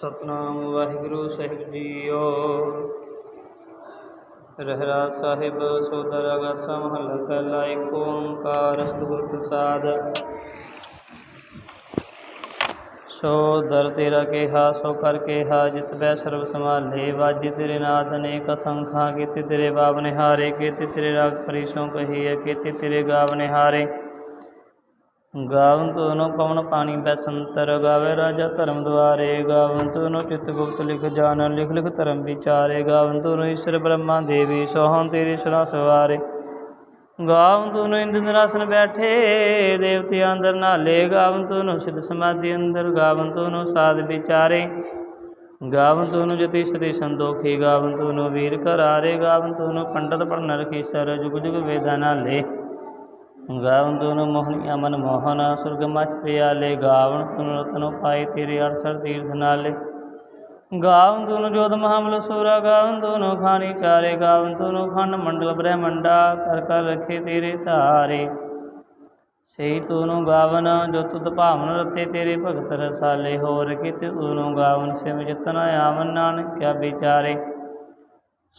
ਸਤਨਾਮ ਵਾਹਿਗੁਰੂ ਸਾਹਿਬ ਜੀਓ। ਰਹਿਰਾ ਸਾਹਿਬ, ਸੋਦਰ ਅਗਾਸਾ ਮਹੱਲਾ ਪਹਿਲਾ ਏਕ ਓੰਕਾਰ ਸਤਿਗੁਰ ਪ੍ਰਸਾਦ। ਸੋ ਦਰ ਤੇਰਾ ਕੇਹਾ, ਸੋ ਕਰ ਕੇਹਾ, ਜਿਤ ਬੈ ਸਰਬ ਸੰਭਾਲੇ। ਵਾਜੀ ਤੇਰੇ ਨਾਦ ਅਨੇਕ ਅਸੰਖਾਂ, ਕੀਤੇ ਤੇਰੇ ਬਾਬ ਨਿਹਾਰੇ, ਕੀਤੇ ਤੇਰੇ ਰਾਗ ਪਰਿਸੋਂ ਕਹੀਏ, ਕੀਤੇ ਤੇਰੇ ਗਾਵ ਨਿਹਾਰੇ। ਗਾਵਨ ਤੋਨੋ ਪਵਨ ਪਾਣੀ ਬੈਸੰਤਰ ਗਾਵੇ ਰਾਜਾ ਧਰਮ ਦੁਆਰੇ ਗਾਵਨ ਤੋਨੋ ਚਿਤ ਗੁਪਤ ਲਿਖ ਜਾਣ, ਲਿਖ ਲਿਖ ਧਰਮ ਵਿਚਾਰੇ ਗਾਵਨ ਤੋਨੋ ਈਸ਼ਰ ਬ੍ਰਹਮਾ ਦੇਵੀ ਸੋਹੰ ਤੇਰੀ ਸਰਾ ਸਵਾਰੇ। ਗਾਵਨ ਤੋਨੋ ਇੰਦ ਨਿਰਾਸਨ ਬੈਠੇ, ਦੇਵਤੇ ਅੰਦਰ ਨਾਲੇ ਗਾਵਨ ਤੋਨੋ ਸਿਧ ਸਮਾਧੀ ਅੰਦਰ ਗਾਵਨ ਤੋਨੋ ਸਾਧ ਵਿਚਾਰੇ। ਗਾਵਨ ਤੋਨੋ ਜਤੀ ਸਤੀ ਸੰਦੋਖੀ ਗਾਵਨ ਤੋਨੋ ਵੀਰ ਘਰਾਰੇ ਗਾਵਨ ਤੋਨੋ ਪੰਡਤ ਪੜਨ ਰਖੀ, ਸਰ ਜੁਗ ਜੁਗ ਵੇਦਾਂ ਨਾਲੇ। ਗਾਵਨ ਤੁਨ ਮੋਹਣੀ ਅਮਨ ਮੋਹਨ, ਸੁਰਗ ਮਚ ਪਿਆਲੇ ਗਾਵਨ ਤੁਨ ਰਤਨੋ ਪਾਏ ਤੇਰੇ ਅਰਸਰ ਤੀਰਥ ਨਾਲੇ। ਗਾਵਨ ਤੂਨ ਜੋਤ ਮਹਾਮਲ ਸੂਰਾ, ਗਾਵਨ ਤੁਨੋ ਖਾਣੀ ਚਾਰੇ, ਗਾਵਨ ਤੁਨੋ ਖੰਡ ਮੰਡਲ ਬ੍ਰਹਮੰਡਾ, ਕਰ ਕਰ ਰਖੇ ਤੇਰੇ ਧਾਰੇ। ਸਹੀ ਤੂਨੋਂ ਗਾਵਨ, ਜੋ ਤੁਧ ਭਾਵਨ ਰਤੇ ਤੇਰੇ ਭਗਤ ਰਸਾਲੇ। ਹੋਰ ਕਿਤੇ ਤੂਨੋਂ ਗਾਵਨ ਸਿਮ ਜਤਨ ਆਵਨ ਨਾਨਕ ਕਿਆ ਵਿਚਾਰੇ।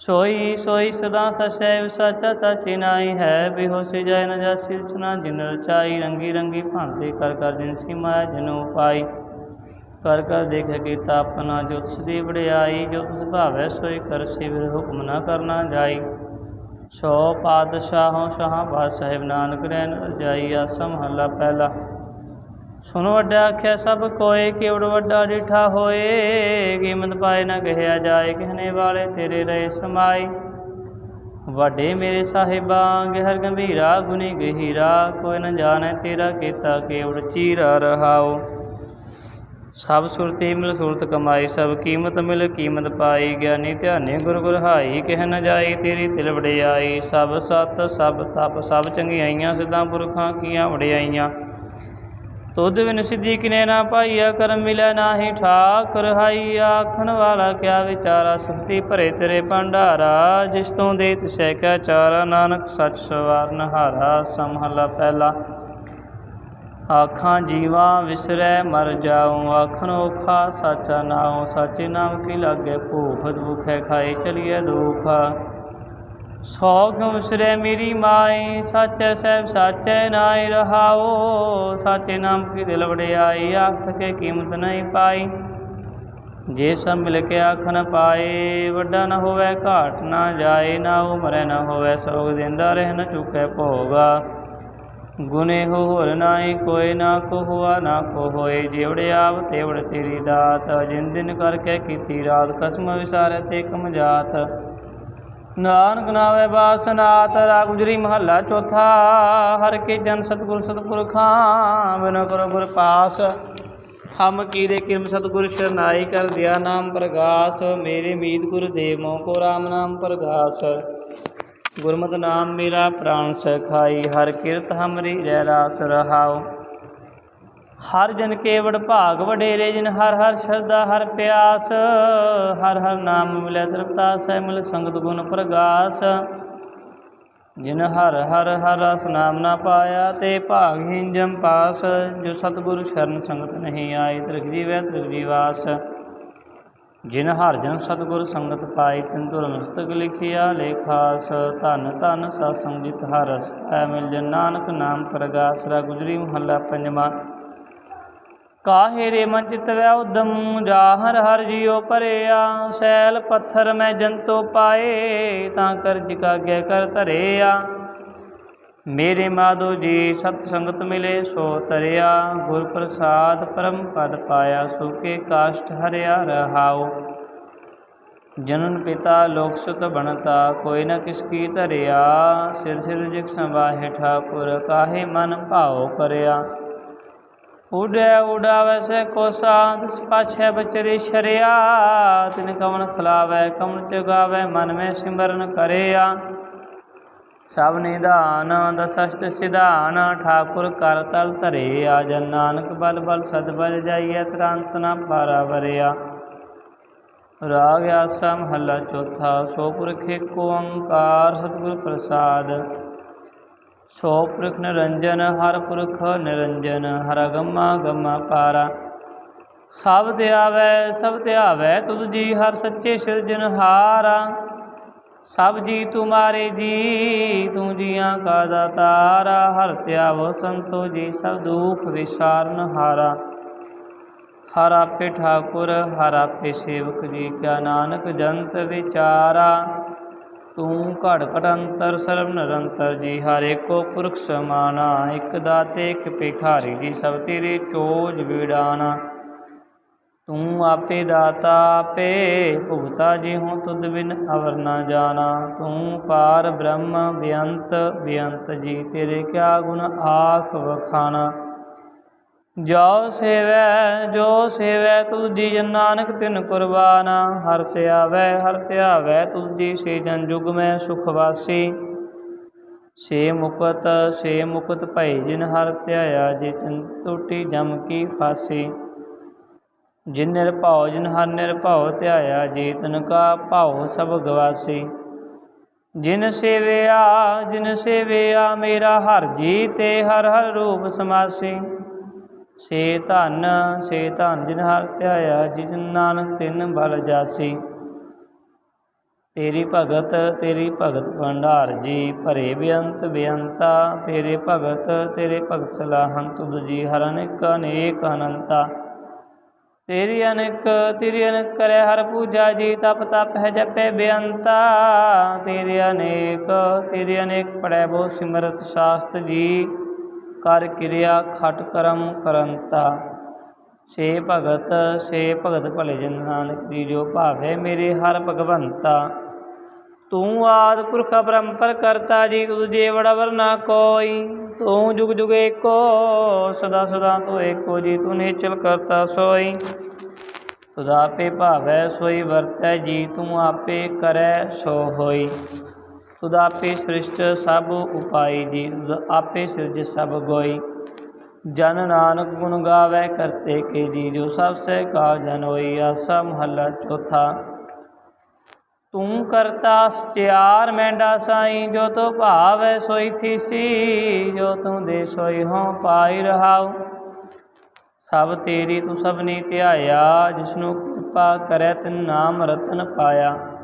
ਸੋਈ ਸੋਈ ਸਦਾ ਸਚੈ ਸਾਚਾ ਸਾਚੀ ਨਾਈ ਹੈ, ਬਿਹੋਸੀ ਜਾਇ ਨ ਜਾਸੀ ਰਚਨਾ ਜਿਨ ਰਚਾਈ ਰੰਗੀ ਰੰਗੀ ਭਾਂਤੇ ਕਰ ਕਰ ਜਿਨ ਸੀ ਮਾਇਆ ਜਨੂ ਪਾਈ ਕਰ ਕਰ ਦੇਖ ਕੀਤਾ ਆਪਣਾ, ਜੋ ਤਿਸ ਦੀ ਵਡਿਆਈ, ਜੋ ਤਿਸ ਭਾਵੈ ਸੋਈ ਕਰ ਸਿਵਰ ਹੁਕਮ ਨਾ ਕਰਨਾ ਜਾਈ। ਸੋ ਪਾਤਸ਼ਾਹੋਂ ਸ਼ਾਹਾਂ ਬਾਦ ਸਾਹਿਬ ਨਾਨਕ ਰਹਿਣ ਰਜਾਈ, ਆਸਾ ਹੱਲਾ ਪਹਿਲਾ। ਸੁਣ ਵੱਡਾ ਆਖਿਆ, ਸਭ ਕੋਏ ਕਿਵੜ ਵੱਡਾ ਡਿਠਾ ਹੋਏ। ਕੀਮਤ ਪਾਏ ਨਾ ਕਹਿਆ ਜਾਏ ਕਹਿਣੇ ਵਾਲੇ ਤੇਰੇ ਰਹੇ ਸਮਾਈ ਵੱਡੇ ਮੇਰੇ ਸਾਹਿਬਾਂ, ਗਹਿਰ ਗੰਭੀਰਾ ਗੁਨੀ ਗਹੀਰਾ, ਕੋਈ ਨ ਜਾਣੈ ਤੇਰਾ ਕੀਤਾ ਕੇਵੜ ਚੀਰਾ ਰਹਾਓ। ਸਭ ਸੁਰਤੀ ਮਿਲ ਸੁਰਤ ਕਮਾਈ, ਸਭ ਕੀਮਤ ਮਿਲ ਕੀਮਤ ਪਾਈ। ਗਿਆਨੀ ਧਿਆਨੇ ਗੁਰ ਗੁਰ ਹਾਈ, ਕਹਿ ਨ ਜਾਈ ਤੇਰੀ ਤਿਲ ਵਡਿਆਈ। ਸਭ ਸਤ, ਸਭ ਤਪ, ਸਭ ਚੰਗਿਆਈਆਂ, ਸਿੱਧਾਂ ਪੁਰਖਾਂ ਕੀਆਂ ਵਡਿਆਈਆਂ। ਤੁਧ ਬਿਨ ਸਿੱਧੀ ਕਿਨੇ ਨਾ ਪਾਈਆ, ਕਰਮ ਮਿਲੈ ਨਾਹੀ ਠਾਕ ਰਹਾਈ ਆਖਣ ਵਾਲਾ ਕਿਆ ਵਿਚਾਰਾ ਸੁਖਤੀ ਭਰੇ ਤੇਰੇ ਭੰਡਾਰਾ, ਜਿਸ ਤੋਂ ਦੇ ਤਿਸੈ ਕਾ ਚਾਰਾ। ਨਾਨਕ ਸੱਚ ਸਵਾਰਨ ਹਾਰਾ ਸਮਹਲਾ ਪਹਿਲਾ। ਆਖਾਂ, ਜੀਵਾ ਵਿਸਰੈ, ਮਰ ਜਾਉ ਆਖਣ, ਔਖਾ ਸਾਚਾ ਨਾਉ। ਸਾਚੇ ਨਾਮ ਕੀ ਲਾਗੇ? ਭੂਖ ਦੁਖੈ ਖਾਏ ਚਲੀਏ ਦੁਖ। ਸੋ ਕਿਉ ਵਿਸਰੈ ਮੇਰੀ ਮਾਈ, ਸਾਚੈ ਸਹਿਬ ਸਾਚੈ ਨਾਇ ਰਹਾਓ ਸਾਚੇ ਨਾਮ ਕੀ ਦਿਲ ਵਡਿਆਈ ਆਖ ਕੇ ਕੀਮਤ ਨਹੀਂ ਪਾਈ। ਜੇ ਸਭ ਮਿਲ ਕੇ ਆਖ ਆਖਣ ਪਾਏ, ਵੱਡਾ ਨਾ ਹੋਵੇ ਘਾਟ ਨਾ ਜਾਏ, ਨਾ ਉਮਰੈ ਨਾ ਹੋਵੇ ਸੋਗ ਦਿੰਦਾ ਰਹਿ ਨ ਚੁਕੈ ਭੋਗਾ। ਗੁਨੇ ਹੋਰ ਨਾਹੀ ਕੋਈ, ਨਾ ਕੋ ਹੁਆ, ਨਾ ਕੋ ਹੋਏ ਜਿਵੜ ਆਵ ਤੇਵੜ ਤੇਰੀ ਦਾਤ। ਜਿਨ ਦਿਨ ਕਰਕੇ ਕੀਤੀ ਰਾਤ, ਕਸਮ ਵਿਸਾਰੇ ਤੇ ਕਮ ਜਾਤ। ਨਾਨਕ ਨਾਵੇ ਬਾਸਨਾਤ ਰਾਗ ਗੁਜਰੀ ਮਹੱਲਾ ਚੌਥਾ, ਹਰ ਕੇ ਜਨ ਸਤਿਗੁਰ ਸਤਿਪੁਰਖਾਂ ਬਿਨ ਕਰੋ ਗੁਰ ਪਾਸ। ਹਮ ਕੀਰੇ ਕਿਰਮ ਸਤਿਗੁਰ ਸ਼ਰਨਾਈ ਕਰ ਦਿਆ ਨਾਮ ਪ੍ਰਗਾਸ, ਮੇਰੇ ਮੀਤ ਗੁਰ ਦੇਵ ਮੋਹ ਕੋ ਰਾਮ ਨਾਮ ਪ੍ਰਗਾਸ। ਗੁਰਮਤਿ ਨਾਮ ਮੇਰਾ ਪ੍ਰਾਣ ਸਖਾਈ, ਹਰ ਕਿਰਤ ਹਮਰੀ ਰਹਿ ਰਾਸ ਰਹਾਉ। ਹਰ ਜਨ ਕੇਵੜ ਭਾਗ ਵਡੇਰੇ ਜਿਨ ਹਰ ਹਰ ਸ਼ਰਧਾ ਹਰ ਪਿਆਸ, ਹਰ ਹਰ ਨਾਮ ਮਿਲੇ ਤ੍ਰਿਪਤਾ ਸਹਿ ਮਿਲ ਸੰਗਤ ਗੁਣ ਪ੍ਰਗਾਸ। ਜਿਨ ਹਰ ਹਰ ਹਰ ਰਸ ਨਾਮ ਨਾ ਪਾਇਆ ਤੇ ਭਾਗਹੀਨ ਜਮ ਪਾਸ, ਜੋ ਸਤਿਗੁਰ ਸ਼ਰਨ ਸੰਗਤ ਨਹੀਂ ਆਈ ਤ੍ਰਿਗ ਜੀਵੈ ਤ੍ਰਿਗ ਜੀਵਾਸ। ਜਿਨ ਹਰ ਜਨ ਸਤਿਗੁਰ ਸੰਗਤ ਪਾਈ ਤਿਨ ਤੁਰ ਮਸਤਕ ਲਿਖਿਆ ਲੇਖਾਸ ਧਨ ਧਨ ਸਤਸੰਗ ਜਿਤ ਹਰ ਰਸ ਹੈ ਮਿਲ ਜਨ ਨਾਨਕ ਨਾਮ ਪ੍ਰਗਾਸ। ਰਾ ਗੁਜਰੀ ਮਹੱਲਾ ਪੰਜਵਾਂ ਕਾਹੇ ਰੇ ਮਨ ਚਿਤ ਵੈ ਉਦਮ, ਜਾ ਹਰ ਹਰ ਜਿਉ ਪਰਿਆ। ਸੈਲ ਪੱਥਰ ਮੈਂ ਜੰਤੋ ਪਾਏ, ਤਾਂ ਕਰਜ ਕਾਗੇ ਕਰ ਧਰਿਆ। ਮੇਰੇ ਮਾਧੋ ਜੀ, ਸਤ ਸੰਗਤ ਮਿਲੇ, ਸੋ ਤਰਿਆ ਗੁਰ ਪ੍ਰਸਾਦ ਪਰਮ ਪਦ ਪਾਇਆ ਸੁਕੇ ਕਾਸ਼ਟ ਹਰਿਆ ਰਹਾਉ। ਜਨਨ ਪਿਤਾ ਲੋਕ ਸੁਤ ਬਣਤਾ, ਕੋਈ ਨ ਕਿਸ ਕੀ ਧਰਿਆ। ਸਿਰ ਸਿਰ ਜਿਕ ਸੰਵਾਹਿ ਠਾਕੁਰ, ਕਾਹੇ ਮਨ ਭਾਉ ਕਰਿਆ। ਉਡੈ ਉਡਾ ਵੈਸੇ ਕੋ ਸਾਧ ਪਾਛੈ ਬਚਰੇ ਸ਼ਰਿਆ। ਤਿਨ ਕਵਨ ਖਲਾਵੈ ਕਵਨ ਚਗਾਵੈ ਮਨ ਮੈਂ ਸਿਮਰਨ ਕਰਿਆ। ਸਭ ਨਿਧਾਨ, ਦਸਸ਼ਟ ਸਿਧਾਨ, ਠਾਕੁਰ ਕਰ ਤਲ ਧਰੇ ਆ ਜਨ ਨਾਨਕ ਬਲ ਬਲ, ਸਦ ਬਲ ਜਾਈਐ, ਤਰੰਤ ਨਾ ਪਾਰਾ ਵਰਿਆ। ਰਾਗ ਆਸਾ ਮਹੱਲਾ ਚੌਥਾ, ਸੋ ਪੁਰਖ ਏਕ ਓੰਕਾਰ ਸਤਿਗੁਰ ਪ੍ਰਸਾਦ। ਸੋ ਪੁਰਖ ਨਿਰੰਜਨ, ਹਰ ਪੁਰਖ ਨਿਰੰਜਨ, ਹਰ ਗਮਾ ਗਮਾ ਪਾਰਾ। ਸਭ ਤੇ ਆਵੈ, ਸਭ ਤੇ ਆਵੈ ਤੁਧ ਜੀ, ਹਰ ਸੱਚੇ ਸਿਰਜਨਹਾਰਾ ਸਭ ਜੀ ਤੁਮਾਰੇ ਜੀ, ਤੂੰ ਜੀਆਂ ਕਾ ਦਾਤਾਰਾ। ਹਰ ਧਿਆਵੋ ਸੰਤੋ ਜੀ, ਸਭ ਦੁਖ ਵਿਸਾਰਨ ਹਾਰਾ। ਹਰ ਆਪੇ ਠਾਕੁਰ, ਹਰ ਆਪੇ ਸੇਵਕ ਜੀ, ਕਿਆ ਨਾਨਕ ਜੰਤ ਵਿਚਾਰਾ। ਤੂੰ ਘੜ ਘੜ ਸਰਬ ਨਿਰੰਤਰ ਜੀ, ਹਰ ਏਕੋ ਪੁਰਖ ਸਮਾਨਾ, ਇਕ ਦਾਤੇ, ਇਕ ਭਿਖਾਰੀ ਜੀ, ਸਭ ਤੇਰੇ ਚੋਜ ਵਿਡਾਨਾ ਤੂੰ ਆਪੇ ਦਾਤਾ, ਆਪੇ ਭੁਗਤਾ ਜੀ ਹੂੰ ਤੁਧ ਬਿਨ ਅਵਰ ਨਾ ਜਾਣਾ। ਤੂੰ ਪਾਰ ਬ੍ਰਹਮ, ਬੇਅੰਤ ਬੇਅੰਤ ਜੀ, ਤੇਰੇ ਕਿਆ ਗੁਣ ਆਖ ਵਖਾਣਾ। ਜੋ ਸੇਵੈ ਜੋ ਸੇਵੈ ਤੁਜੀ ਜਨ ਨਾਨਕ ਤਿਨ ਕੁਰਬਾਨ। ਹਰ ਤੇ ਆਵੈ, ਹਰ ਤੇ ਆਵੈ ਤੁਧ ਜੀ ਸੇ ਜਨ ਜੁਗ ਮੈਂ ਸੁਖ ਵਾਸੀ। ਸੇ ਮੁਕਤ ਸੇ ਮੁਕਤ ਭਈ ਜਿਨ ਹਰ ਧਿਆਇਆ, ਜੇ ਚਿਨ ਟੂਟੀ ਜਮ ਕੀ ਫਾਸੀ। ਜਿਨ ਨਿਰਭਉ ਜਿਨ ਹਰ ਨਿਰਭਉ ਧਿਆਇਆ, ਜੇ ਤਨ ਕਾ ਭਾਉ ਸਭ ਗਵਾਸੀ। ਜਿਨ ਸੇਵਿਆ ਜਿਨ ਸੇਵਿਆ, ਮੇਰਾ ਹਰ ਜੀ ਤੇ ਹਰ ਹਰ ਰੂਪ ਸਮਾਸੀ। ਸੇ ਧਨ ਸੇ ਧਨ ਜਿਨ ਹਰ ਧਿਆਇਆ ਜਿਨ ਨਾਨਕ ਤਿੰਨ ਬਲ ਜਾਸੀ। ਤੇਰੀ ਭਗਤ ਤੇਰੀ ਭਗਤ ਭੰਡਾਰ ਜੀ, ਭਰੇ ਬੇਅੰਤ ਬੇਅੰਤਾ, ਤੇਰੇ ਭਗਤ ਤੇਰੇ ਭਗਤ ਸਲਾਹੰ ਤੁਧ ਜੀ, ਹਰ ਅਨੇਕ ਅਨੇਕ ਅਨੰਤਾ। ਤੇਰੀ ਅਨੇਕ ਤੇਰੀ ਅਨੇਕ ਕਰੈ ਹਰ ਪੂਜਾ ਜੀ, ਤਪ ਤਪ ਹੈ ਜਪੈ ਬੇਅੰਤਾ। ਤੇਰੇ ਅਨੇਕ ਤੇਰੇ ਅਨੇਕ ਪੜੈ ਬਹੁ ਸਿਮਰਤ ਸ਼ਾਸਤ ਜੀ। ਕਰ ਕਿਰਿਆ ਖਟ ਕਰਮ ਕਰੰਤਾ। ਸੇ ਭਗਤ ਸੇ ਭਗਤ ਭਲੇ ਜਨ ਨਾਨਕ ਜੀ ਜੋ ਭਾਵੇ ਮੇਰੇ ਹਰ ਭਗਵੰਤਾ। ਤੂੰ ਆਦ ਪੁਰਖ ਬ੍ਰਹਮਪਰ ਕਰਤਾ ਜੀ, ਤੁਧ ਜੇਵੜਾ ਵਰਨਾ ਕੋਈ। ਤੂੰ ਜੁਗ ਜੁਗ ਏਕੋ, ਸਦਾ ਸਦਾ ਤੂੰ ਏਕੋ ਜੀ, ਤੂੰ ਨਿਚਲ ਕਰਤਾ ਸੋਈ। ਤੁਧ ਆਪੇ ਭਾਵੈ, ਸੋਈ ਵਰਤੈ ਜੀ, ਤੂੰ ਆਪੇ ਕਰੈ ਸੋ ਹੋਈ। ਤੁਧ ਆਪੇ ਸ੍ਰਿਸ਼ਟ ਸਭ ਉਪਾਈ ਜੀ ਤੁਧ ਆਪੇ ਸਿਰਜ ਸਭ ਗੋਈ। ਜਨ ਨਾਨਕ ਗੁਣ ਗਾਵੇ ਕਰਤੇ ਕੇ ਜੀ, ਜੋ ਸਭ ਸੇ ਕਾ ਜਨ ਹੋਈ, ਆਸਾ ਮਹੱਲਾ ਚੌਥਾ। ਤੂੰ ਕਰਤਾ ਸਚਿਆਰ ਮੈਂਡਾ ਸਾਈ, ਜੋ ਤੋ ਭਾਵੈ ਸੋਈ ਥੀਸੀ, ਜੋ ਤੂੰ ਦੇ ਸੋਈ ਹੋ ਪਾਈ ਰਹਾਉ। ਸਭ ਤੇਰੀ ਤੂੰ ਸਭਨੀ ਧਿਆਇਆ, ਜਿਸਨੂੰ ਕਿਰਪਾ ਕਰੈ ਤਿਨ ਨਾਮ ਰਤਨ ਪਾਇਆ।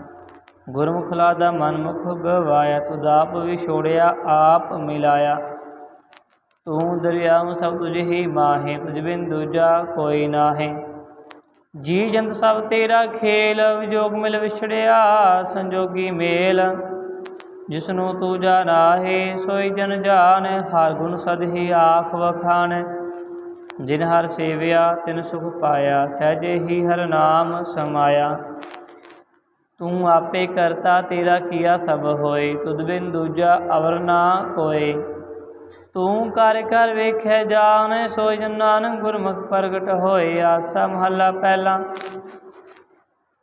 ਗੁਰਮੁਖ ਲਾਦਾ ਮਨਮੁਖ ਗਵਾਇਆ, ਤੁਧ ਆਪ ਵਿਛੋੜਿਆ ਆਪ ਮਿਲਾਇਆ। ਤੂੰ ਦਰਿਆਮ ਸਭ ਤੁਝ ਹੀ ਮਾਹੇ, ਤੁਝ ਬਿਨ ਦੂਜਾ ਕੋਈ ਨਾਹੇ। ਜੀ ਜੰਤ ਸਭ ਤੇਰਾ ਖੇਲ, ਵਿਜੋਗ ਮਿਲ ਵਿਛੜਿਆ, ਸੰਜੋਗੀ ਮੇਲ। ਜਿਸਨੂੰ ਤੂੰ ਜਾਣਾਹੇ ਸੋਈ ਜਨ ਜਾਣ, ਹਰ ਗੁਣ ਸਦ ਹੀ ਆਖ ਵਖਾਣ। ਜਿਨ ਹਰ ਸੇਵਿਆ, ਤਿਨ ਸੁਖ ਪਾਇਆ, ਸਹਜੇ ਹੀ ਹਰ ਨਾਮ ਸਮਾਇਆ। ਤੂੰ ਆਪੇ ਕਰਤਾ ਤੇਰਾ ਕੀਆ ਸਭ ਹੋਏ, ਤੁਧ ਬਿਨ ਦੂਜਾ ਅਵਰ ਨਾ ਕੋਏ। ਤੂੰ ਕਰ ਕਰ ਵੇਖੈ ਜਾਣ ਸੋਈ ਜਨ ਨਾਨਕ ਗੁਰਮੁਖ ਪ੍ਰਗਟ ਹੋਏ। ਆਸਾ ਮਹੱਲਾ ਪਹਿਲਾ,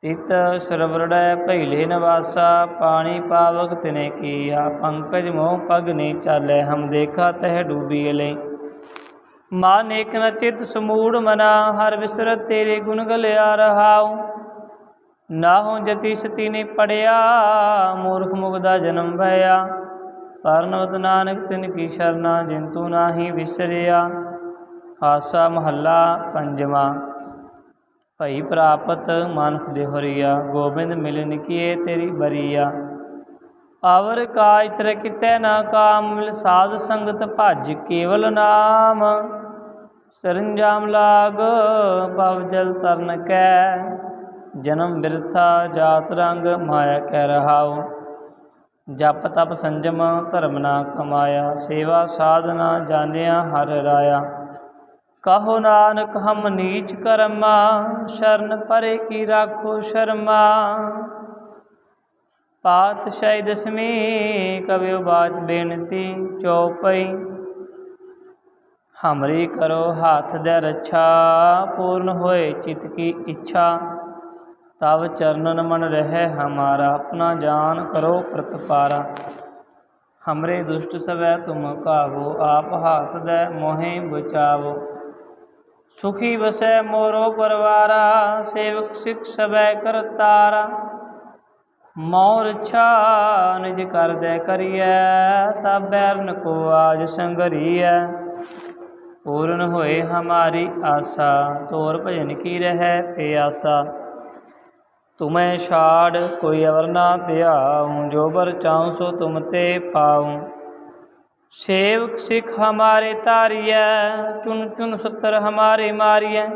ਤਿਤ ਸਰਵਰੜੈ ਭੈਲੇ ਨਵਾਸਾ, ਪਾਣੀ ਪਾਵਕ ਤਿਨੇ ਕੀਆ, ਪੰਕਜ ਮੋਹ ਪਗ ਨੇ ਚਾਲੇ, ਹਮ ਦੇਖਾ ਤਹਿ ਡੂਬੀ ਲੈ ਮਨ ਏਕ ਨ ਚਿਤ ਸਮੂੜ ਮਨਾ, ਹਰ ਵਿਸਰਤ ਤੇਰੇ ਗੁਣ ਗਲਿਆ ਰਹਾਉ। ਨਾਹੋ ਜਤੀ ਸਤੀ ਨੇ ਪੜਿਆ, ਮੂਰਖ ਮੁਗਦਾ ਜਨਮ ਭਇਆ। ਪਰਨਵਤ ਨਾਨਕ ਤਿਨ ਕੀ ਸ਼ਰਨਾ, ਜਿੰਤੂ ਨਾਹੀ ਵਿਸਰਿਆ। ਖਾਸਾ ਮਹੱਲਾ ਪੰਜਵਾਂ। ਭਈ ਪ੍ਰਾਪਤ ਮਾਨੁਖ ਦੇ ਹਰੀਆ, ਗੋਬਿੰਦ ਮਿਲਨ ਕੀਏ ਤੇਰੀ ਬਰੀਆ। ਆਵਰ ਕਾਜ ਤਰ ਕਿਤੈ ਨਾ ਕਾਮ ਸਾਧ ਸੰਗਤ ਭਜ ਕੇਵਲ ਨਾਮ। ਸਰੰਜਾਮ ਲਾਗ, ਭਵ ਜਲ ਤਰਨ ਕੈ। ਜਨਮ ਬਿਰਥਾ ਜਾਤ ਰੰਗ ਮਾਇਆ ਕਹਿ ਰਹਾਉ। ਜਪ ਤਪ ਸੰਜਮ ਧਰਮ ਨਾ ਕਮਾਇਆ। ਸੇਵਾ ਸਾਧਨਾ ਜਾਣਿਆ ਹਰ ਰਾਇਆ। ਕਹੋ ਨਾਨਕ ਹਮ ਨੀਚ ਕਰਮਾ, ਸ਼ਰਨ ਪਰੇ ਕੀ ਰਾਖੋ ਸ਼ਰਮਾ। ਪਾਤਸ਼ਾਹੀ ਦਸਵੀਂ ਕਵਿਓ ਬਾਤ ਬੇਨਤੀ ਚੌਪਈ ਹਮਰੀ ਕਰੋ ਹੱਥ ਦੇ ਰੱਛਾ, ਪੂਰਨ ਹੋਏ ਚਿਤ ਕੀ ਇੱਛਾ। ਤਵ ਚਰਨਨ ਮਨ ਰਹਿ ਹਮਾਰਾ, ਆਪਣਾ ਜਾਨ ਕਰੋ ਪ੍ਰਤਪਾਰਾ। ਹਮਰੇ ਦੁਸ਼ਟ ਸਵੈ ਤੁਮ ਕਾਵੋ, ਆਪ ਹਾਥ ਦੈ ਮੋਹਿ ਬਚਾਵੋ। ਸੁਖੀ ਵਸੈ ਮੋਰੋ ਪਰਵਾਰਾ, ਸੇਵਕ ਸਿਖ ਸਵੈ ਕਰਤਾਰਾ ਮੌਰ ਇੱਛਾ ਨਿਜ ਕਰਦੈ ਕਰੀਐ ਸਭ ਬੈਰਨ ਕੋ ਆਜ ਸੰਗਰੀਐ। ਪੂਰਨ ਹੋਏ ਹਮਾਰੀ ਆਸਾ, ਤੋਰ ਭਜਨ ਕੀ ਰਹੈ ਪਿਆਸਾ। ਤੁਮੈ ਛਾੜ ਕੋਈ ਅਵਰ ਨਾ ਧਿਆਉ ਜੋਬਰ ਚਾਉ ਸੋ ਤੁਮ ਤੇ ਪਾਉ। ਸੇਵਕ ਸਿਖ ਹਮਾਰੇ ਤਾਰੀਐ ਚੁਨ ਚੁਨ ਸਤਰ ਹਮਾਰੇ ਮਾਰੀਐ।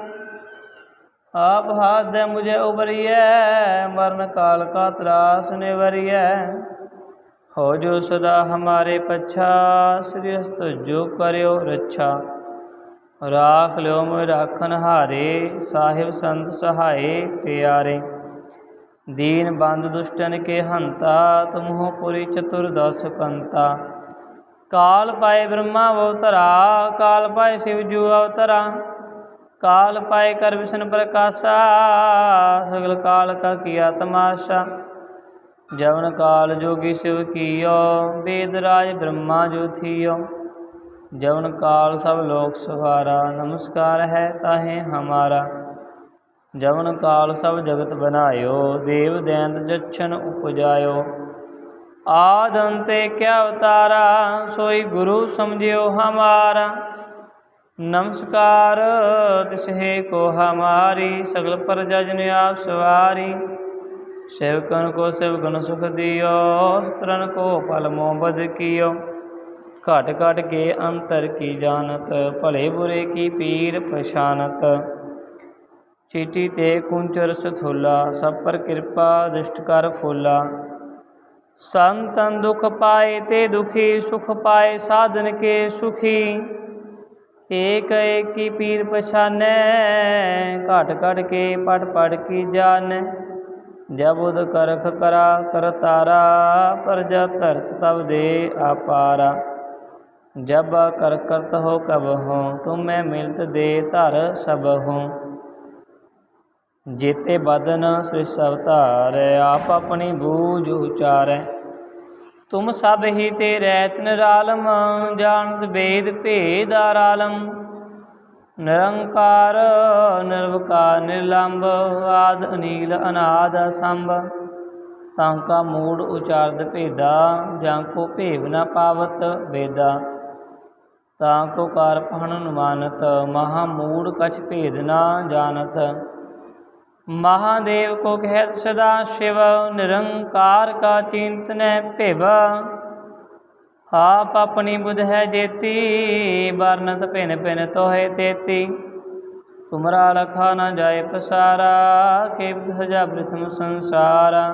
ਆਪ ਹਾਦੈ ਮੁਝੇ ਉਬਰੀਐ ਮਰਨ ਕਾਲ ਕਾ ਤਰਾਸ ਨਿਵਰੀਐ। ਹੋ ਜੋ ਸਦਾ ਹਮਾਰੇ ਪੱਛਾ, ਸ੍ਰੀ ਹਸਤ ਜੋ ਕਰਿਓ ਰੱਛਾ। ਰਾਖ ਲਿਓ ਮੇ ਰਾਖਨ ਹਾਰੇ, ਸਾਹਿਬ ਸੰਤ ਸਹਾਏ ਪਿਆਰੇ। दीन बंद दुष्टन के हंता तुमहो पुरी चतुर्दश कंता काल पाए ब्रह्मा अवतरा काल पाए शिवजू अवतरा काल पाए कर विष्णु प्रकाशा सगल काल का किया तमाशा जवन काल जोगी शिव कियो वेदराज ब्रह्मा जो थियो जवन काल सब लोक सवारा नमस्कार है ताहे हमारा ਜਵਨ ਕਾਲ ਸਭ ਜਗਤ ਬਨਾਇਓ ਦੇਵ ਦੈਂਤ ਜਛਨ ਉਪਜਾਇਓ। ਆਦ ਅੰਤੇ ਕਿਆ ਉਤਾਰਾ, ਸੋਈ ਗੁਰੂ ਸਮਝਿਓ ਹਮਾਰਾ। ਨਮਸਕਾਰ, ਤਿਸਹੇ ਕੋ ਹਮਾਰੀ, ਸਗਲ ਪਰ ਜਜ ਨੇ ਆਪ ਸਵਾਰੀ। ਸੇਵਕਨ ਕੋ ਸੇਵਕਨ ਸੁਖ ਦਿਓ ਸਤਰਨ ਕੋ ਫਲ ਮੋਬਦ ਕੀਓ। ਘਟ ਘਟ ਕੇ ਅੰਤਰ ਕੀ ਜਾਣਤ, ਭਲੇ ਬੁਰੇ ਕੀ ਪੀਰ ਪਛਾਨਤ। ਚੀਟੀ ਤੇ ਕੁੰਚਰਸ ਥੋਲਾ ਸਭ ਪਰ ਕਿਰਪਾ ਦ੍ਰਿਸ਼ਟ ਕਰ ਫੋਲਾ। ਸੰਤਨ ਦੁਖ ਪਾਏ ਤੇ ਦੁਖੀ, ਸੁਖ ਪਾਏ ਸਾਧਨ ਕੇ ਸੁਖੀ। ਏਕ ਏਕੀ ਪੀਰ ਪਛਾਨੈ, ਘਟ ਘਟ ਕੇ ਪੜ ਪੜ ਕੀ ਜਾਣੈ। ਜਬ ਉਦ ਕਰਖ ਕਰਾ ਕਰਤਾਰਾ ਪਰਜਾ ਧਰਤ ਤਬ ਦੇ ਆਪਾਰਾ ਜਬ ਕਰ ਕਰਤ ਹੋ ਕਬ ਹੋ, ਤੁਮ ਮੈਂ ਮਿਲਤ ਦੇ ਧਰ ਸਭ ਹੂੰ। ਜੇਤੇ ਬਦਨ ਸ੍ਰਿਸ਼ ਸਭ ਆਪ ਆਪਣੀ ਬੂਝ ਉਚਾਰੈ। ਤੁਮ ਸਭ ਹੀ ਤੇ ਰੈਤ ਨਿਰਾਲਮ ਜਾਣਤ ਬੇਦ ਭੇਦ ਆਰਾਲਮ। ਨਿਰੰਕਾਰ, ਨਿਰਵਕਾਰ ਨਿਰਲੰਭ ਆਦ, ਅਨੀਲ, ਅਨਾਦ ਸੰਭ ਤਾਂ ਕਾ ਮੂੜ ਉਚਾਰਦ ਭੇਦਾ, ਜਾਂ ਕੋ ਭੇਵ ਨਾ ਪਾਵਤ ਵੇਦਾ ਤਾਂ ਕੋ ਕਾਰ ਪਹਣ ਅਨੁਮਾਨਤ ਮਹਾ ਮੂੜ ਕਛ ਭੇਦ ਨਾ ਜਾਣਤ। महादेव को कहत सदा शिव निरंकार का चिंतन भिव आप अपनी बुध है जेती बरनत भिन भिन तो है तेती तुमरा लखा न जाए पसारा के सजा प्रथम संसारा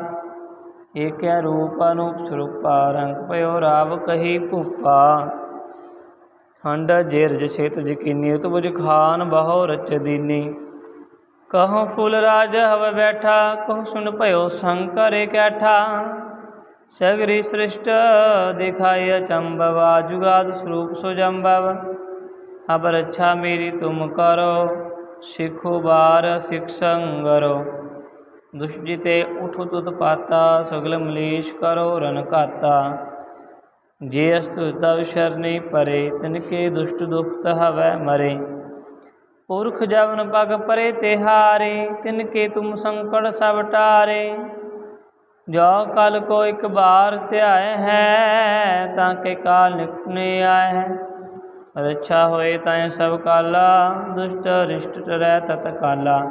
एक रूप अनूप स्वरूपा रंग पयो राव कही भूपा खंड जेरज छेत जकीनी तुझ खान बहु रच दीनी ਕਹੋ ਫੁੱਲ ਰਾਜ ਹਵ ਬੈਠਾ, ਕਹੋ ਸੁਨ ਭਇਓ ਸ਼ੰਕਰ ਇਕੈਠਾ ਸਗਰੀ ਸ੍ਰਿਸ਼ਟ ਦਿਖਾਇ ਅਚੰਭਵਾ ਜੁਗਾਦ ਸਰੂਪ ਸੁਜੰਭਵ। ਅਬ ਰੱਛਾ ਮੇਰੀ ਤੁਮ ਕਰੋ, ਸਿੱਖੋ ਬਾਰ ਸਿਖ ਸੰਗਰੋ। ਦੁਸ਼ਜਿਤੇ ਉਠ ਤੁਤ ਪਾਤਾ, ਸਗਲ ਮਲੇਸ਼ ਕਰੋ ਰਨ ਘਾਤਾ। ਜੇ ਅਸਤੁ ਤਵ ਸ਼ਰਨੀ ਪਰੇ ਤਿਨਕੇ ਦੁਸ਼ਟ ਦੁਖਤ ਹਵੈ ਮਰੇ। ਪੁਰਖ ਜਵਨ ਪਗ ਪਰੇ ਤਿਹਾਰੇ, ਤਿਨ ਕੇ ਤੁਮ ਸੰਕਟ ਸਭ ਟਾਰੇ। ਜੋ ਕਲ ਕੋ ਇੱਕ ਬਾਰ ਧਿਆਏ ਹੈ, ਤਾਂ ਕੇ ਕਾਲ ਨਿਕਨੇ ਆਏ ਹੈ। ਰੱਛਾ ਹੋਏ ਤਾਂ ਸਭ ਕਾਲਾ, ਦੁਸ਼ਟ ਰਿਸ਼ਟ ਰਹਿ ਤਤ ਕਾਲਾ।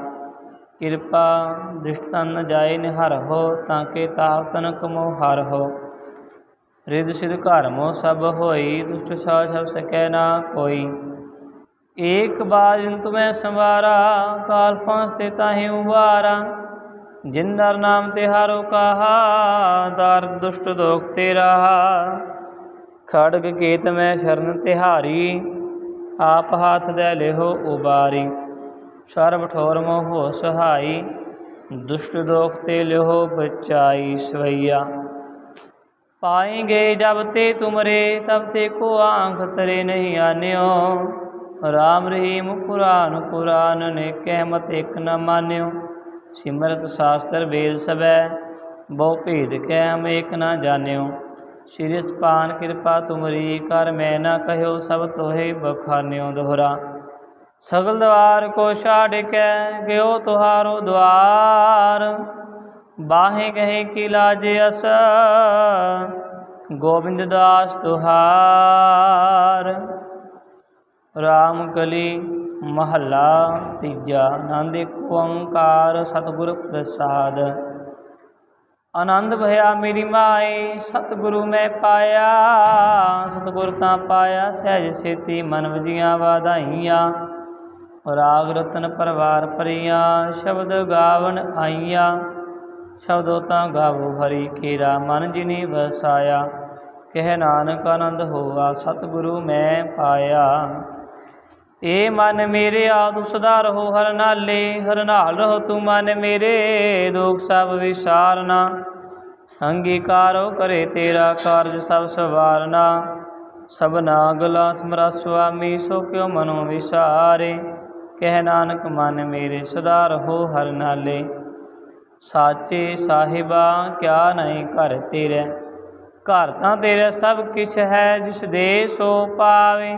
ਕਿਰਪਾ ਦ੍ਰਿਸ਼ਟ ਤਨ ਜਾਏ ਨਿਹਰ ਹੋ, ਤਾਂ ਕੇ ਤਾਪ ਤਨ ਕਮੋ ਹਰ ਹੋ। ਰਿਦ ਸਿਧ ਘਰ ਮੋ ਸਭ ਹੋਈ, ਦੁਸ਼ਟ ਸਾ ਸਭ ਸਕੈ ਨਾ ਕੋਈ। ਏਕ ਬਾਜਨ ਤੁਮੈ ਸੰਵਾਰਾ, ਕਾਲ ਫਾਂਸ ਤੇ ਤਾਹੇ ਉਵਾਰਾ। ਜਿਨ ਨਰ ਨਾਮ ਤੇ ਹਾਰੋ ਕਹਾ, ਦਰ ਦੁਸ਼ਟ ਦੋਖ ਤੇ ਰਹਾ। ਖੜਗ ਕੇਤ ਮੈਂ ਸ਼ਰਨ ਤਿਹਾਰੀ, ਆਪ ਹਾਥ ਦੇ ਲਿਹੋ ਉਬਾਰੀ। ਸਰਬ ਠੋਰ ਮੋਹ ਸਹਾਈ, ਦੁਸ਼ਟ ਦੋਖ ਤੇ ਲਿਹੋ ਬਚਾਈ ਸਵਈਆ। ਪਾਏਂਗੇ ਜਬ ਤੇ ਤੁਮਰੇ, ਤਬ ਤੇ ਕੋ ਆਂਖ ਤਰੇ ਨਹੀਂ ਆਨਿਓ। ਰਾਮ ਰਹੀਮ ਕੁਰਾਨ ਕੁਰਾਨ ਨੇ ਕਹਿਮਤ ਇਕ ਨਾ ਮਾਨਿਓ। ਸਿਮਰਤ ਸ਼ਾਸਤਰ ਵੇਦ ਸਬੈ ਬਹੁ ਭੇਦ ਕਹਿਮ ਇਕ ਨਾ ਜਾਣਿਓ। ਸ਼੍ਰੀ ਸਪਾਨ ਕਿਰਪਾ ਤੁਮਰੀ, ਕਰ ਮੈਂ ਨਾ ਕਹਿਓ ਸਭ ਤੋਹੇ ਬਖਾਨਿਓ ਦੋਹਰਾ। ਸਗਲ ਦਵਾਰ ਕੋ ਛਾੜ ਕੇ ਗਿਓ ਤੁਹਾਰੋ ਦਵਾਰ ਬਾਹੇ ਕਹੇ ਕੀ ਲਾਜ ਅਸ, ਗੋਬਿੰਦ ਦਾਸ ਤੁਹਾਰ। ਰਾਮ ਕਲੀ ਮਹੱਲਾ ਤੀਜਾ, ਆਨੰਦ ਏਕ ਓੰਕਾਰ ਸਤਿਗੁਰ ਪ੍ਰਸਾਦ। ਆਨੰਦ ਭਇਆ ਮੇਰੀ ਮਾਏ, ਸਤਿਗੁਰੂ ਮੈਂ ਪਾਇਆ। ਸਤਿਗੁਰ ਤਾਂ ਪਾਇਆ, ਸਹਿਜ ਸੇਤੀ ਮਨ ਵਜੀਆਂ ਵਾਧਾਈਆਂ। ਰਾਗ ਰਤਨ ਪਰਵਾਰ ਪਰੀਆਂ ਸ਼ਬਦ ਗਾਵਨ ਆਈਆਂ। ਸ਼ਬਦੋ ਤਾਂ ਗਾਵੋ ਹਰੀ ਕੇਰਾ ਮਨ ਜਿਨੀ ਵਸਾਇਆ। ਕਹਿ ਨਾਨਕ ਆਨੰਦ ਹੋਆ, ਸਤਿਗੁਰੂ ਮੈਂ ਪਾਇਆ। ਏ ਮਨ ਮੇਰੇ ਆਦੁ ਸੁਧਾਰੋ ਹਰ ਨਾਲੇ, ਹਰ ਨਾਲ ਰਹੋ ਤੂੰ ਮਨ ਮੇਰੇ। ਦੁਖ ਸਭ ਵਿਸਾਰਨਾ, ਅੰਗੀਕਾਰੋ ਕਰੇ ਤੇਰਾ ਕਾਰਜ ਸਭ ਸਵਾਰਨਾ। ਸਭਨਾ ਗਲਾ ਸਮਰਾ ਸੁਆਮੀ, ਸੋ ਕਿਉ ਮਨੋ ਵਿਸਾਰੇ। ਕਹਿ ਨਾਨਕ, ਮਨ ਮੇਰੇ ਸੁਧਾਰ ਹੋ ਹਰ ਨਾਲੇ। ਸਾਚੇ ਸਾਹਿਬਾ, ਕਿਆ ਨਹੀਂ ਘਰ ਤੇਰੇ। ਘਰ ਤਾਂ ਤੇਰਾ ਸਭ ਕਿਛ ਹੈ, ਜਿਸ ਦੇ ਸੋ ਪਾਵੇ।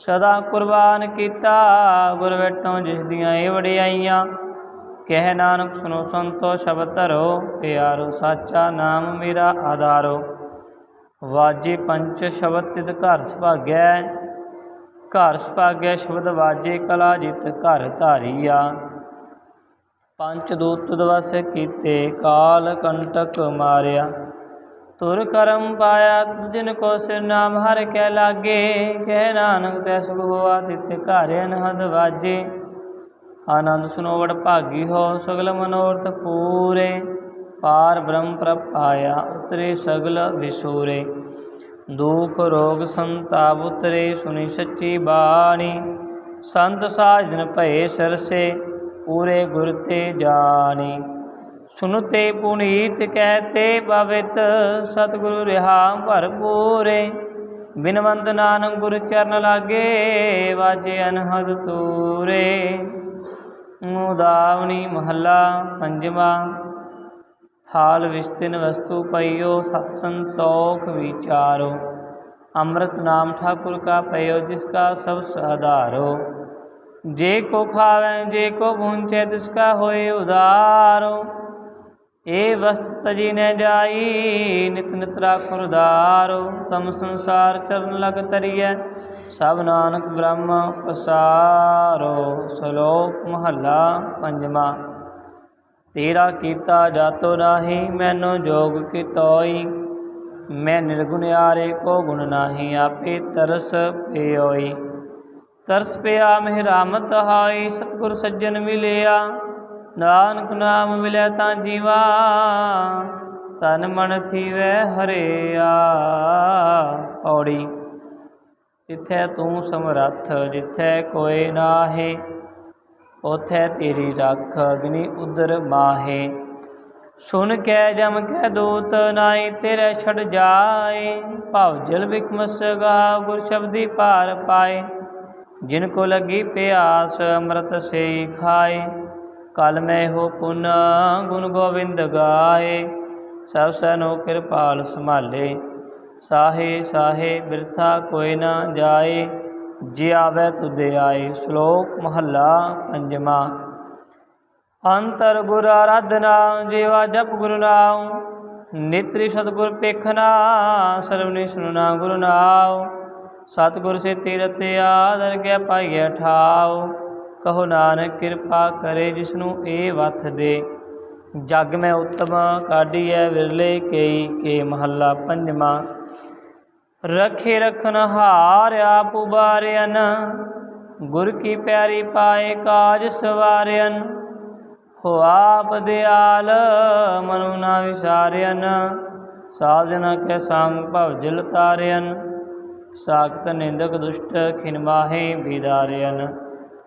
ਸਦਾ ਕੁਰਬਾਨ ਕੀਤਾ, ਗੁਰ ਵੇਟੋਂ ਜਿਸ ਦੀਆਂ ਇਹ ਵਡਿਆਈਆਂ। ਕਹਿ ਨਾਨਕ ਸੁਨੋ ਸੰਤੋ, ਸ਼ਬਦ ਧਰੋ, ਪਿਆਰੋ, ਸਾਚਾ ਨਾਮ ਮੇਰਾ ਆਧਾਰੋ। ਵਾਜੇ ਪੰਚ ਸ਼ਬਦ ਤਿਤ ਘਰ ਸੁਭਾਗੈ ਘਰ ਸੁਭਾਗੈ ਸ਼ਬਦ ਵਾਜੇ ਕਲਾ ਜਿਤ ਘਰ ਧਾਰੀਆ। ਪੰਚ ਦੂਤ ਦਵਸ ਕੀਤੇ, ਕਾਲ ਕੰਟਕ ਮਾਰਿਆ। ਤੁਰ ਕਰਮ ਪਾਇਆ ਤੁਜਨ ਕੋ ਸਿਰ ਨਾਮ ਹਰ ਕੈ ਲਾਗੇ, ਕਹਿ ਨਾਨਕ ਤੈ ਸੁਖ ਹੋਆ ਤਿਤ ਘਰ ਅਨਹਦ ਵਾਜੇ। ਆਨੰਦ ਸੁਨੋਵਟ ਭਾਗੀ ਹੋ ਸਗਲ ਮਨੋਰਥ ਪੂਰੇ, ਪਾਰ ਬ੍ਰਹਮ ਪ੍ਰਭ ਆਇਆ ਉਤਰੇ ਸਗਲ ਵਿਸੂਰੇ। ਦੁਖ ਰੋਗ ਸੰਤਾਪ ਉਤਰੇ ਸੁਨੀ ਸੱਚੀ ਬਾਣੀ, ਸੰਤ ਸਾਜਨ ਭਏ ਸਰਸੇ, ਪੂਰੇ ਗੁਰ ਤੇ ਜਾਣੀ। ਸੁਨਤੇ ਪੁਨੀਤ ਕਹਤੇ ਪਵਿਤ ਸਤਿਗੁਰੂ ਰਹਾ ਭਰਪੂਰੇ ਬਿਨਵੰਦ ਨਾਨਕ ਗੁਰ ਚਰਨ ਲਾਗੇ, ਵਾਜੇ ਅਨਹਦ ਤੂਰੇ। ਮੁਦਾਵਣੀ ਮਹੱਲਾ ਪੰਜਵਾ। ਥਾਲ ਵਿਸਤਿਨ ਵਸਤੂ ਪਈਓ, ਸਤ ਸੰਤੋਖ ਵਿਚਾਰੋ। ਅੰਮ੍ਰਿਤ ਨਾਮ ਠਾਕੁਰ ਕਾ ਪਈਓ, ਜਿਸ ਕਾ ਸਭ ਸਾਧਾਰੋ ਜੇ ਕੋ ਖਾਵੇ, ਜੇ ਕੋ ਪੂੰਚੇ ਤਿਸ ਕਾ ਹੋਏ ਉਦਾਰੋ ਏ ਵਸਤ ਤਜੀ ਨ ਜਾਈ, ਨਿਤ ਨਿਤ ਰਾਖੁ ਉਦਾਰੋ ਤਮ ਸੰਸਾਰ ਚਰਨ ਲਗ ਤਰੀਐ। ਸਭ ਨਾਨਕ ਬ੍ਰਹਮ ਪਸਾਰੋ, ਸ਼ਲੋਕ ਮਹੱਲਾ ਪੰਜਵਾਂ। ਤੇਰਾ ਕੀਤਾ ਜਾਤੋ ਨਾਹੀ, ਮੈਨੂੰ ਜੋਗ ਕੀ ਤੋਈ ਮੈਂ ਨਿਰਗੁਣਿਆਰੇ ਕੋ ਗੁਣ ਨਾਹੀ, ਆਪੇ ਤਰਸ ਪਿਓਈ। ਤਰਸ ਪਿਆ ਮਹਿ ਰਾਮਤ ਹਾਈ, ਸਤਿਗੁਰ ਸੱਜਣ ਮਿਲਿਆ। ਨਾਨਕ ਨਾਮ ਮਿਲਿਆ ਤਾਂ ਜੀਵਾ, ਤਨ ਮਨ ਥੀਵੈ ਹਰਿਆ। ਔੜੀ, ਜਿੱਥੇ ਤੂੰ ਸਮਰੱਥ, ਜਿੱਥੇ ਕੋਈ ਨਾਹੀ, ਉਥੇ ਤੇਰੀ ਰੱਖ ਅਗਨੀ ਉਦਰ ਮਾਹੇ। ਸੁਨ ਕੇ, ਜਮ ਕੇ ਦੂਤ ਨਾਈ ਤੇਰੇ ਛੜ ਜਾਏ। ਭਾਵ ਜਲ ਬਿਕਮਸਗਾ ਗੁਰ ਸ਼ਬਦੀ ਭਾਰ ਪਾਏ। ਜਿਨ ਕੋ ਲਗੀ ਪਿਆਸ, ਅੰਮ੍ਰਿਤ ਸੇ ਖਾਏ। ਕਲ ਮੈਂ ਹੋ ਪੁਨ ਗੁਣ ਗੋਬਿੰਦ ਗਾਏ। ਸਭ ਸਨੋ ਕਿਰਪਾਲ ਸੰਭਾਲੇ। ਸਾਹੇ ਸਾਹੇ ਬਿਰਥਾ ਕੋਈ ਨਾ ਜਾਏ। ਜੇ ਆਵੇ ਤੁਦੇ ਆਏ। ਸ਼ਲੋਕ ਮਹੱਲਾ ਪੰਜਵਾ। ਅੰਤਰ ਗੁਰ ਆਰਾਧਨਾ, ਜੀਵਾ ਜਪ ਗੁਰੂ ਨਾਮ ਨਿਤਰੀ ਸਤਗੁਰ ਪੇਖਨਾ ਸਰਵਨੇ ਸੁਨਣਾ ਗੁਰੂ ਨਾਮ ਸਤਗੁਰ ਸੇ ਤੀਰਥ ਆਦਰ ਕੇ ਪਾਈਐ ਠਾਉ। ਕਹੋ ਨਾਨਕ ਕਿਰਪਾ ਕਰੇ ਜਿਸਨੂੰ ਇਹ ਵਥ ਦੇ। ਜਗ ਮੈਂ ਉਤਮ ਕਾਢੀਐ ਵਿਰਲੇ ਕੇਈ ਕੇ ਮਹੱਲਾ ਪੰਜਵਾਂ। ਰਖੇ ਰਖਨ ਹਾਰ ਆਪ ਉਬਾਰਿਆਨ ਗੁਰ ਕੀ ਪਿਆਰੀ ਪਾਏ ਕਾਜ ਸਵਾਰਿਆਨ ਹੋ ਆਪ ਦਿਆਲ ਮਨੁ ਨਾ ਵਿਸਾਰਿਆਨ ਸਾਜਨ ਕੇ ਸੰਗ ਭਵ ਜਲ ਤਾਰਿਆਨ ਸਾਖਤ ਨਿੰਦਕ ਦੁਸ਼ਟ ਖਿਨਮਾਹੇ ਬਿਦਾਰਿਆਨ